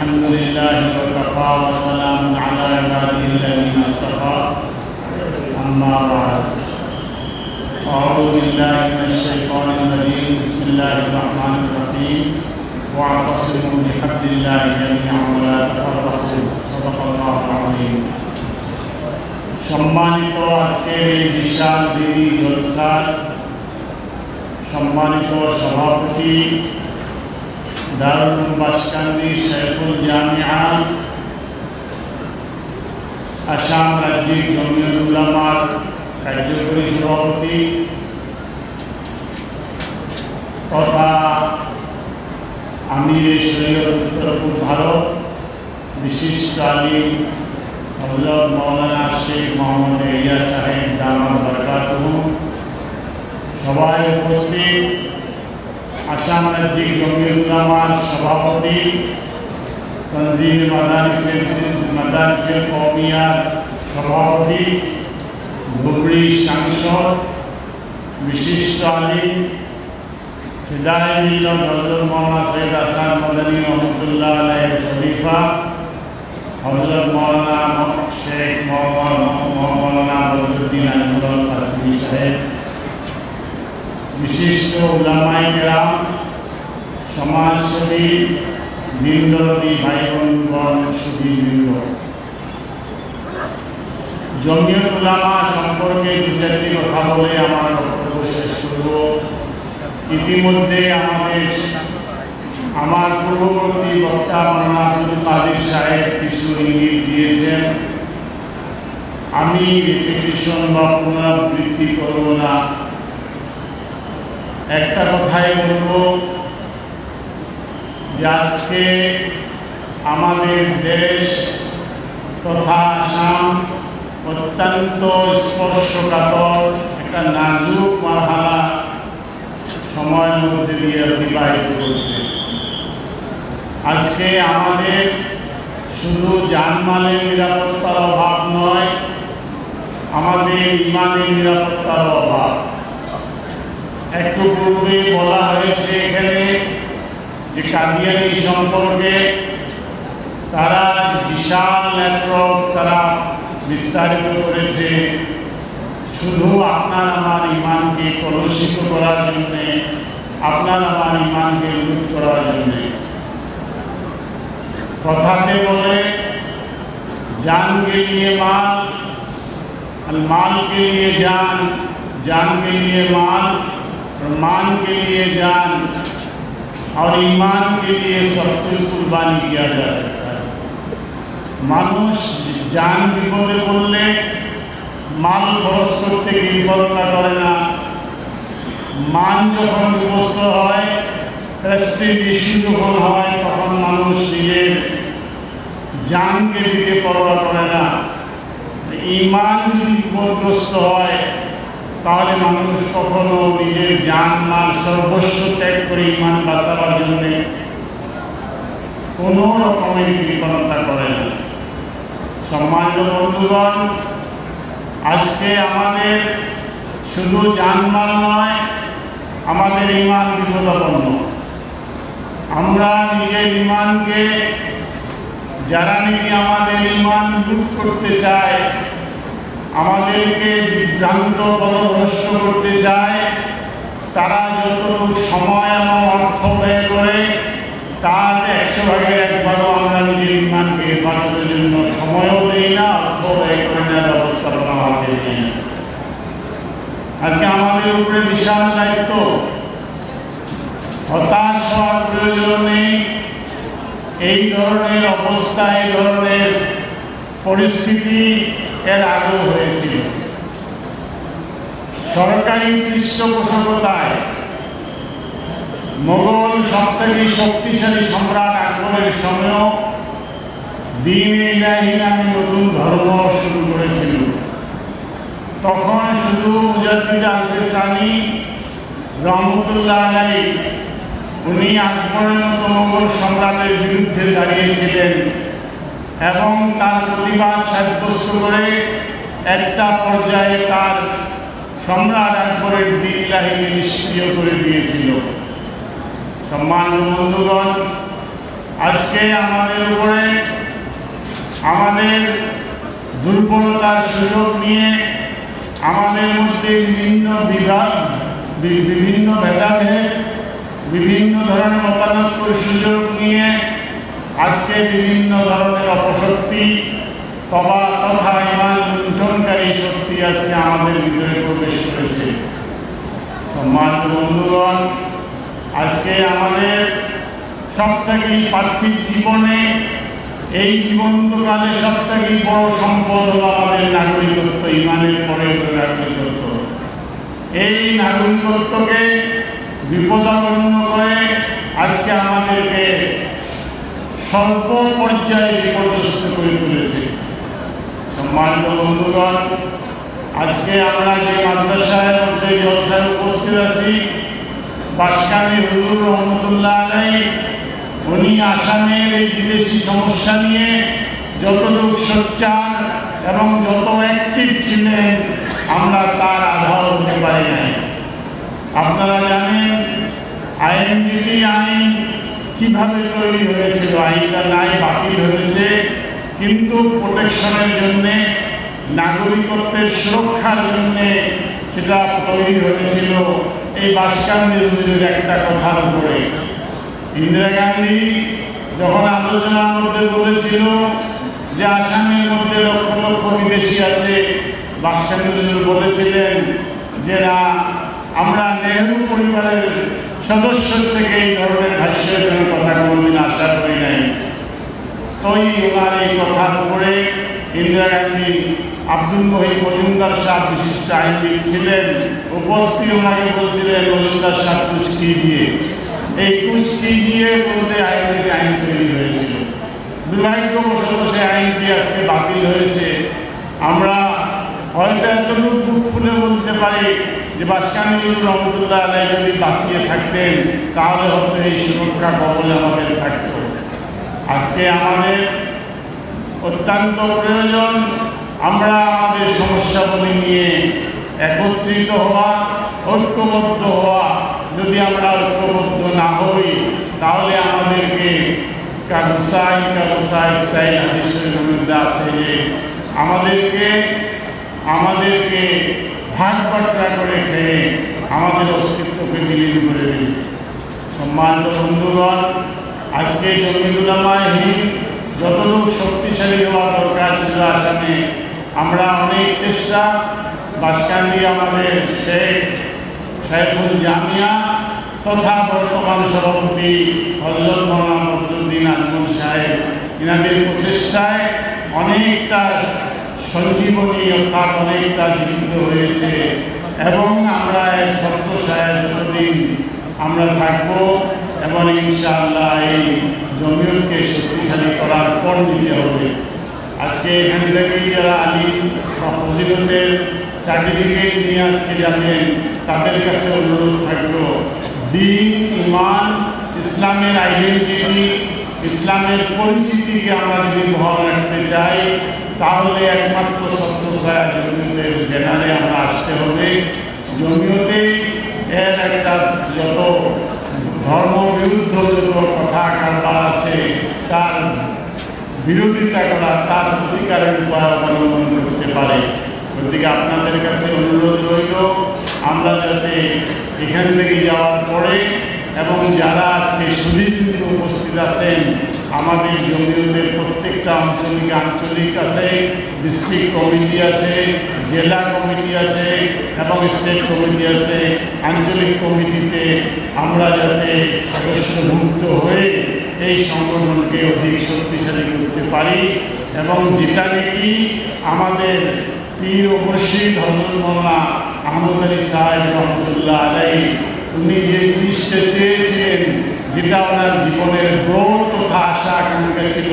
الحمد لله وكفى وسلام على عباده الذين اصطفى أما بعد أعوذ بالله من الشيطان الرجيم بسم الله الرحمن الرحيم واعتصموا بحبل الله جميعا ولا تفرقوا صدق الله العظيم সম্মানিত আজকের এই বিশাল দিনী জলসার সম্মানিত সভাপতি দারুল বাসকান্দি শেখুল জামিয়া আসাম রাজ্যিক জমিয়ত উলামার কার্যকরী সভাপতি তথা আমির শরীয়ত উত্তর ভারত, বিশিষ্ট আলিম হজরত মৌলানা শেখ মোহাম্মদ রিয়া সাহেব দামাল বরকাতুহ। সবাই উপস্থিত। আসাম রাজ্যিক জমিয়ত উলামার সভাপতি, তনজিম মাদানিসের মাদানিসের কৌমিয়ার সভাপতি, ধুবড়ি সাংসদ, বিশিষ্ট আলিম, ফিদায় মিল্লত হজরত মোহাম্মদ সৈয়দ আসাদ মদনী রহমতুল্লাহ আলাইহির খলিফা হজরত মৌলানা শেখ মোহাম্মদ মৌলানা বদরুদ্দিন আজমুল কাসিমি সাহেব বিশিষ্ট উলামাই কেরাম সমাজসেবী দিনদরদি ভাই বন্ধুগণ সুদীবৃন্দ জমিয়ত উলামা সম্পর্কে দু চারটি কথা বলে আমার বক্তব্য শেষ করব। ইতিমধ্যে আমাদের আমার পূর্ববর্তী বক্তা মানা আব্দুল কাদের সাহেব কিছু ইঙ্গিত দিয়েছেন। আমি রিপিটিশন বা পুনরাবৃত্তি করব না। একটা কথাই বলব যে আজকে আমাদের দেশ তথা আসাম অত্যন্ত স্পর্শকাতর, একটা নাজুক মারহালা সময়ের মধ্যে দিয়ে অতিবাহিত করছে। আজকে আমাদের শুধু জানমালের নিরাপত্তার অভাব নয়, আমাদের ইমানের নিরাপত্তার অভাব। একটু পূর্বে বলা হয়েছে এখানে যে কাদিয়ানি সম্পর্কে তারা বিশাল নেটওয়ার্ক তারা বিস্তারিত করেছে শুধু আপনার আমার ইমানকে কলুষিত করার জন্যে আপনার আমার ইমানকে লুট করার জন্যে কথাতে বলে जान के लिए माल और माल के लिए जान जान के लिए माल और मान के लिए जान और ईमान के लिए सब कुछ कुर्बानी किया जा सकता है মানুষ যান বিপদে পড়লে মাল খরচ করতে বিপদতা করে না মান যখন বিপস্ত হয় প্রেস্টিজ ইস্যু যখন হয় তখন মানুষ নিজের জানকে দিতে পরোয়া করে না ইমান যদি বিপদগ্রস্ত হয় তাহলে মানুষ কখনো নিজের যান মাল সর্বস্ব ত্যাগ করে ইমান বাঁচাবার জন্যে কোনো রকমের কৃপণতা করে না। সম্মানিত বন্ধুগণ, আজকে আমাদের শুধু জানমাল নয়, আমাদের ইমান বিপদাপন্ন। আমরা নিজের ইমানকে, যারা নাকি আমাদের ইমান লুট করতে চায় আমাদেরকে বিভ্রান্ত পদভ্রষ্ট করতে চায়। তারা যতটুকু সময় এবং অর্থ ব্যয় করে, তার একশো ভাগের একবারও আমরা নিজের ইমানকে হেফাজতের জন্য সময়ও দেই না অর্থ ব্যয় করে নেওয়ার ব্যবস্থাপনা হাতে নেই না। আজকে আমাদের উপরে বিশাল দায়িত্ব। হতাশ হওয়ার প্রয়োজন নেই। এই ধরনের অবস্থা, এই ধরনের পরিস্থিতি এর আগেও হয়েছিল। সরকারি পৃষ্ঠপোষকতায় মোগল সবথেকে শক্তিশালী সম্রাট আকবরের সময়ও দিন ইলাহি নামে নতুন ধর্ম শুরু করেছিল। তখন শুধু মুজাদ্দিদ আলফেসানি রহমতুল্লাহ আলাই, উনি আকবরের মতো মোগল সম্রাটের বিরুদ্ধে দাঁড়িয়েছিলেন। এবং তার প্রতিবাদ সাব্যস্ত করে একটা পর্যায়ে তার সম্রাট আকবরের দিন ইলাহিকে নিষ্ক্রিয় করে দিয়েছিল। সম্মানিত বন্ধুগণ, আজকে আমাদের উপরে আমাদের দুর্বলতার সুযোগ নিয়ে আমাদের মধ্যে বিভিন্ন বিভাগ বিভিন্ন ভেদাভেদ, বিভিন্ন ধরনের মতানৈক্যের সুযোগ নিয়ে আজকে বিভিন্ন ধরনের অপশক্তি, তবা তথা ইমান লুণ্ঠনকারী শক্তি আজকে আমাদের ভিতরে প্রবেশ করেছে। সম্মানিত বন্ধুগণ, আজকে আমাদের সবথেকেই পার্থিব জীবনে এই জীবন্তকালে সবথেকে বড় সম্পদ হল আমাদের নাগরিকত্ব, ইমানের পরে নাগরিকত্ব। এই নাগরিকত্বকে বিপদাপন্ন করে আজকে আমাদেরকে স্বল্প পর্যায়ে বিপর্যস্ত করে তুলেছে। সম্মানিত বন্ধুগণ, আজকে আমরা যে মাদ্রাসায় মধ্যে জলসায় উপস্থিত আছি বাসকানি হুজুর রহমতুল্লাহ আলাই, উনি আসামের এই বিদেশি সমস্যা নিয়ে যতটুক সোচ্চার এবং যত অ্যাক্টিভ ছিলেন, আমরা তার আধার হতে পারি নাই। আপনারা জানেন আইএনডিটি আইন কীভাবে তৈরি হয়েছিল? আইনটা নাই, বাতিল হয়েছে। কিন্তু প্রোটেকশনের জন্যে, নাগরিকত্বের সুরক্ষার জন্যে সেটা তৈরি হয়েছিল। এই বাসকান্দি হুজুরের একটা কথার উপরে। ইন্দিরা গান্ধী যখন আলোচনার মধ্যে বলেছিল যে আসামের মধ্যে লক্ষ লক্ষ বিদেশি আছে, বাসকান্দি বলেছিলেন যে না আমরা নেহরু পরিবারের সদস্য থেকে এই ধরনের ভাষ্যের কথা কোনোদিন আশা করি নাই। তৈ ওনার এই কথার উপরে ইন্দিরা গান্ধী আব্দুল মহিদ মজুমদার সাহ বিশিষ্ট আইনবিদ ছিলেন, উপস্থিত ওনাকে বলছিলেন, মজুমদার সাহ কুচ কিজিয়ে এই কুচ কিজিয়ে বলতে আইনটি আইন তৈরি হয়েছিল। দুর্ভাগ্যবশত সেই আইনটি আজকে বাতিল হয়েছে। আমরা হয়তো এতটুকু খুলে বলতে পারি যে বাসকানি রহমতুল্লাহ আলাই যদি বাঁচিয়ে থাকতেন, তাহলে হয়তো এই সুরক্ষা কবল আমাদের থাকতো। আজকে আমাদের অত্যন্ত প্রয়োজন, আমরা আমাদের সমস্যাগুলি নিয়ে একত্রিত হওয়া, ঐক্যবদ্ধ হওয়া। যদি আমরা ঐক্যবদ্ধ না হই, তাহলে আমাদেরকে কাগুসাই কাগুসাই সাই হাদিসের মধ্যে আছে যে আমাদেরকে আমাদেরকে ভাগ বাটরা করে খেয়ে আমাদের অস্তিত্বকে বিলীন করে দেবে সম্মানিত বন্ধুগণ, আজকে জমিদুলামায় হিন্দ যতটুকু শক্তিশালী হওয়া দরকার ছিল আসামে আমরা অনেক চেষ্টা, বাসকান্দি আমাদের শেখ সাইফুল জামিয়া তথা বর্তমান সভাপতি হজরত মৌলানা বদরুদ্দিন আজমল সাহেব এনাদের প্রচেষ্টায় অনেকটা সঞ্জীবনী অর্থাৎ অনেকটা জীবিত হয়েছে। এবং আমরা এর ছত্রছায়া যতদিন আমরা থাকব এবং ইনশাআল্লাহ এই জমিয়তকে শক্তিশালী করার পর দিতে হবে। আজকে এখান থেকেই যারা আলিম বা ফজিলতের সার্টিফিকেট নিয়ে আজকে যাবেন, তাদের কাছে অনুরোধ থাকল, দিন, ইমান, ইসলামের আইডেন্টিটি ইসলামের পরিচিতিকে আমরা যদি বহাল রাখতে চাই, তাহলে একমাত্র সত্য সত্যসায় জমিয়তের ব্যানারে আমরা আসতে হবে। জমিয়তে এর একটা যত ধর্ম বিরুদ্ধ যত কথা কারবার আছে, তার বিরোধিতা করা, তার প্রতিকারের উপায় অবলম্বন করতে পারে। গতিকে আপনাদের কাছে অনুরোধ রইল, আমরা যাতে এখান থেকে যাওয়ার পরে এবং যারা আজকে সুদীর্ঘ উপস্থিত আছেন, আমাদের জমিয়তের প্রত্যেকটা আঞ্চলিক আঞ্চলিক আছে, ডিস্ট্রিক্ট কমিটি আছে, জেলা কমিটি আছে এবং স্টেট কমিটি আছে। আঞ্চলিক কমিটিতে আমরা যাতে সদস্যভুক্ত হয়ে এই সংগঠনকে অধিক শক্তিশালী করতে পারি এবং যেটা নাকি আমাদের পীর ও মুর্শিদ আহমদ আলী সাহেব রহমতুল্লাহ আলাই উনি যে জিনিসটা চেয়েছিলেন, যেটা ওনার জীবনের ব্রত তথা আশা আকাঙ্ক্ষা ছিল,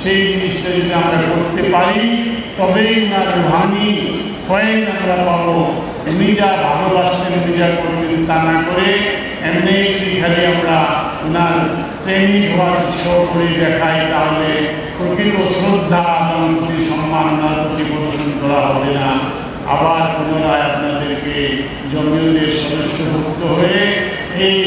সেই জিনিসটা যদি আমরা করতে পারি, তবেই ওনার রুহানি ফয়েজ আমরা পাবো। উনি যা ভালোবাসতেন, উনি যা করতেন তা না করে, এমনি যদি খালি আমরা ওনার ট্রেনিং হওয়ার শো করে দেখাই, তাহলে প্রকৃত শ্রদ্ধা এবং প্রতি সম্মান ওনার প্রতি প্রদর্শন করা হবে না। আবার পুনরায় আপনাদেরকে জমিয়তের সদস্যভুক্ত হয়ে এই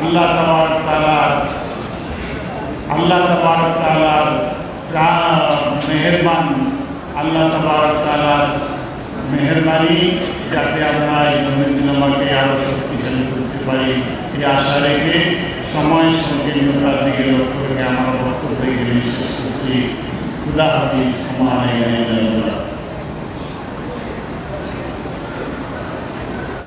আল্লাহ তাবার তালার আল্লাহ তবারক তালার মেহরবান, আল্লাহ তবারক তালার মেহরবানি যাতে আমরা এই জমিদিনামাকে আরও শক্তিশালী করতে পারি। এই আশা রেখে সময় সংকীর্ণতার দিকে লক্ষ্য রেখে আমার বক্তব্য শেষ করছি। খুদা হাফিজ আমার